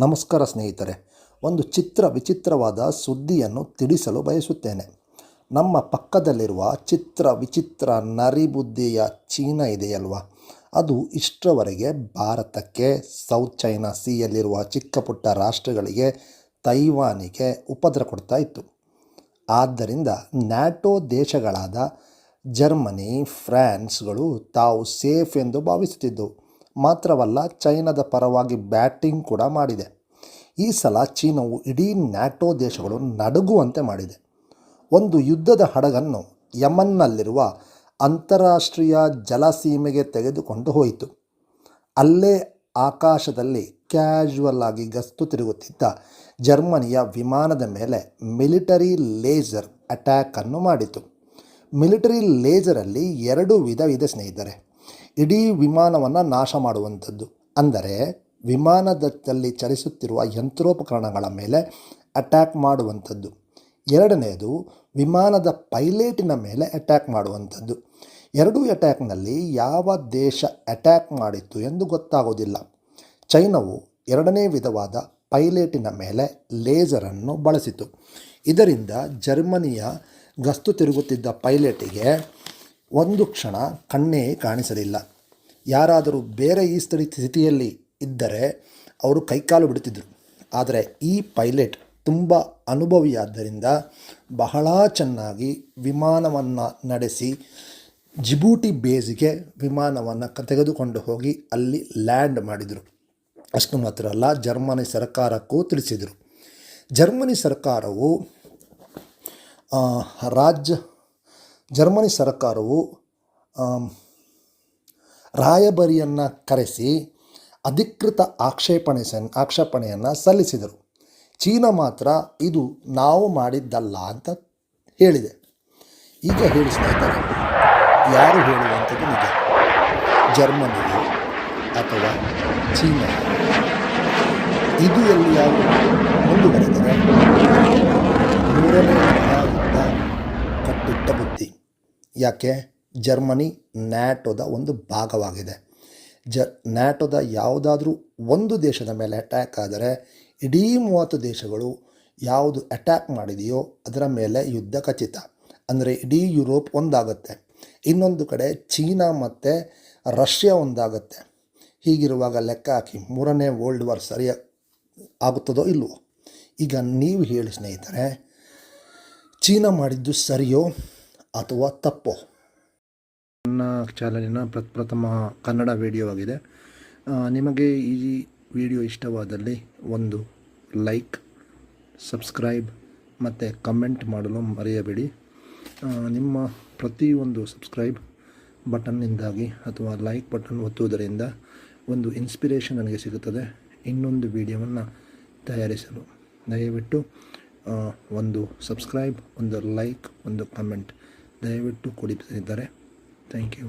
ನಮಸ್ಕಾರ ಸ್ನೇಹಿತರೆ, ಒಂದು ಚಿತ್ರ ವಿಚಿತ್ರವಾದ ಸುದ್ದಿಯನ್ನು ತಿಳಿಸಲು ಬಯಸುತ್ತೇನೆ. ನಮ್ಮ ಪಕ್ಕದಲ್ಲಿರುವ ಚಿತ್ರ ವಿಚಿತ್ರ ನರಿಬುದ್ಧಿಯ ಚೀನಾ ಇದೆಯಲ್ವಾ? ಅದು ಇಷ್ಟರವರೆಗೆ ಭಾರತಕ್ಕೆ, ಸೌತ್ ಚೈನಾ ಸಿಯಲ್ಲಿರುವ ಚಿಕ್ಕ ಪುಟ್ಟ ರಾಷ್ಟ್ರಗಳಿಗೆ, ತೈವಾನಿಗೆ ಉಪದ್ರ ಕೊಡ್ತಾ ಇತ್ತು. ಆದ್ದರಿಂದ ನ್ಯಾಟೋ ದೇಶಗಳಾದ ಜರ್ಮನಿ, ಫ್ರಾನ್ಸ್ಗಳು ತಾವು ಸೇಫ್ ಎಂದು ಭಾವಿಸುತ್ತಿದ್ದವು ಮಾತ್ರವಲ್ಲ ಚೈನಾದ ಪರವಾಗಿ ಬ್ಯಾಟಿಂಗ್ ಕೂಡ ಮಾಡಿದೆ. ಈ ಸಲ ಚೀನಾವು ಇಡೀ ನ್ಯಾಟೋ ದೇಶಗಳು ನಡುಗುವಂತೆ ಮಾಡಿದೆ. ಒಂದು ಯುದ್ಧದ ಹಡಗನ್ನು ಯಮನ್ನಲ್ಲಿರುವ ಅಂತಾರಾಷ್ಟ್ರೀಯ ಜಲಸೀಮೆಗೆ ತೆಗೆದುಕೊಂಡು ಹೋಯಿತು. ಅಲ್ಲೇ ಆಕಾಶದಲ್ಲಿ ಕ್ಯಾಶುವಲ್ ಆಗಿ ಗಸ್ತು ತಿರುಗುತ್ತಿದ್ದ ಜರ್ಮನಿಯ ವಿಮಾನದ ಮೇಲೆ ಮಿಲಿಟರಿ ಲೇಸರ್ ಅಟ್ಯಾಕನ್ನು ಮಾಡಿತು. ಮಿಲಿಟರಿ ಲೇಸರಲ್ಲಿ ಎರಡು ವಿಧ ಇದೆ ಸ್ನೇಹಿತರೆ. ಇಡೀ ವಿಮಾನವನ್ನು ನಾಶ ಮಾಡುವಂಥದ್ದು. ಅಂದರೆ ವಿಮಾನದಲ್ಲಿ ಚಲಿಸುತ್ತಿರುವ ಯಂತ್ರೋಪಕರಣಗಳ ಮೇಲೆ ಅಟ್ಯಾಕ್ ಮಾಡುವಂಥದ್ದು. ಎರಡನೆಯದು ವಿಮಾನದ ಪೈಲೇಟಿನ ಮೇಲೆ ಅಟ್ಯಾಕ್ ಮಾಡುವಂಥದ್ದು. ಎರಡೂ ಅಟ್ಯಾಕ್ನಲ್ಲಿ ಯಾವ ದೇಶ ಅಟ್ಯಾಕ್ ಮಾಡಿತ್ತು ಎಂದು ಗೊತ್ತಾಗೋದಿಲ್ಲ. ಚೈನಾವು ಎರಡನೇ ವಿಧವಾದ ಪೈಲೇಟಿನ ಮೇಲೆ ಲೇಸರನ್ನು ಬಳಸಿತು. ಇದರಿಂದ ಜರ್ಮನಿಯ ಗಸ್ತು ತಿರುಗುತ್ತಿದ್ದ ಪೈಲಟಿಗೆ ಒಂದು ಕ್ಷಣ ಕಣ್ಣೇ ಕಾಣಿಸಲಿಲ್ಲ. ಯಾರಾದರೂ ಬೇರೆ ಈ ಸ್ಥಿತಿಯಲ್ಲಿ ಇದ್ದರೆ ಅವರು ಕೈಕಾಲು ಬಿಡುತ್ತಿದ್ದರು. ಆದರೆ ಈ ಪೈಲಟ್ ತುಂಬ ಅನುಭವಿಯಾದ್ದರಿಂದ ಬಹಳ ಚೆನ್ನಾಗಿ ವಿಮಾನವನ್ನು ನಡೆಸಿ ಜಿಬೂಟಿ ಬೇಸಿಗೆ ವಿಮಾನವನ್ನು ತೆಗೆದುಕೊಂಡು ಹೋಗಿ ಅಲ್ಲಿ ಲ್ಯಾಂಡ್ ಮಾಡಿದರು. ಅಷ್ಟು ಮಾತ್ರ ಅಲ್ಲ, ಜರ್ಮನಿ ಸರ್ಕಾರಕ್ಕೂ ತಿಳಿಸಿದರು. ಜರ್ಮನಿ ಸರ್ಕಾರವು ರಾಜ್ಯ ಜರ್ಮನಿ ಸರ್ಕಾರವು ರಾಯಭರಿಯನ್ನು ಕರೆಸಿ ಅಧಿಕೃತ ಆಕ್ಷೇಪಣೆ ಸನ್, ಆಕ್ಷೇಪಣೆಯನ್ನು ಸಲ್ಲಿಸಿದರು. ಚೀನಾ ಮಾತ್ರ ಇದು ನಾವು ಮಾಡಿದ್ದಲ್ಲ ಅಂತ ಹೇಳಿದೆ. ಈಗ ಹೇಳಿ ಸ್ನೇಹಿತರೆ, ಯಾರು ಹೇಳುವಂಥದ್ದು ನಿಜ? ಜರ್ಮನಿ ಅಥವಾ ಚೀನಾ? ಇದು ಎಲ್ಲಿಯಾದರೂ ಮುಂದುವರೆದರೆ ಮೂರನೇ ಕಟ್ಟಿಟ್ಟ ಬುದ್ಧಿ. ಯಾಕೆ? ಜರ್ಮನಿ ನ್ಯಾಟೋದ ಒಂದು ಭಾಗವಾಗಿದೆ. ಜ ನ್ಯಾಟೋದ ಯಾವುದಾದ್ರೂ ಒಂದು ದೇಶದ ಮೇಲೆ ಅಟ್ಯಾಕ್ ಆದರೆ ಇಡೀ ಮೂವತ್ತು ದೇಶಗಳು ಯಾವುದು ಅಟ್ಯಾಕ್ ಮಾಡಿದೆಯೋ ಅದರ ಮೇಲೆ ಯುದ್ಧ ಖಚಿತ. ಅಂದರೆ ಇಡೀ ಯುರೋಪ್ ಒಂದಾಗುತ್ತೆ. ಇನ್ನೊಂದು ಕಡೆ ಚೀನಾ ಮತ್ತು ರಷ್ಯಾ ಒಂದಾಗುತ್ತೆ. ಹೀಗಿರುವಾಗ ಲೆಕ್ಕ ಹಾಕಿ ಮೂರನೇ ವರ್ಲ್ಡ್ ವಾರ್ ಸರಿಯ ಆಗುತ್ತದೋ ಇಲ್ಲವೋ ಈಗ ನೀವು ಹೇಳಿ ಸ್ನೇಹಿತರೆ, ಚೀನಾ ಮಾಡಿದ್ದು ಸರಿಯೋ? ಅಥವಾ ತಪ್ಪು ನನ್ನ ಚಾನಲಿನ ಪ್ರಪ್ರಥಮ ಕನ್ನಡ ವಿಡಿಯೋ ಆಗಿದೆ. ನಿಮಗೆ ಈ ವಿಡಿಯೋ ಇಷ್ಟವಾದಲ್ಲಿ ಒಂದು ಲೈಕ್, ಸಬ್ಸ್ಕ್ರೈಬ್ ಮತ್ತು ಕಮೆಂಟ್ ಮಾಡಲು ಮರೆಯಬೇಡಿ. ನಿಮ್ಮ ಪ್ರತಿಯೊಂದು ಸಬ್ಸ್ಕ್ರೈಬ್ ಬಟನ್ನಿಂದಾಗಿ ಅಥವಾ ಲೈಕ್ ಬಟನ್ ಒತ್ತುವುದರಿಂದ ಒಂದು ಇನ್ಸ್ಪಿರೇಷನ್ ನನಗೆ ಸಿಗುತ್ತದೆ ಇನ್ನೊಂದು ವಿಡಿಯೋವನ್ನು ತಯಾರಿಸಲು. ದಯವಿಟ್ಟು ಒಂದು ಸಬ್ಸ್ಕ್ರೈಬ್, ಒಂದು ಲೈಕ್, ಒಂದು ಕಮೆಂಟ್ ದಯವಿಟ್ಟು ಕೊಡಿಸಿದ್ದಾರೆ ಥ್ಯಾಂಕ್ ಯು.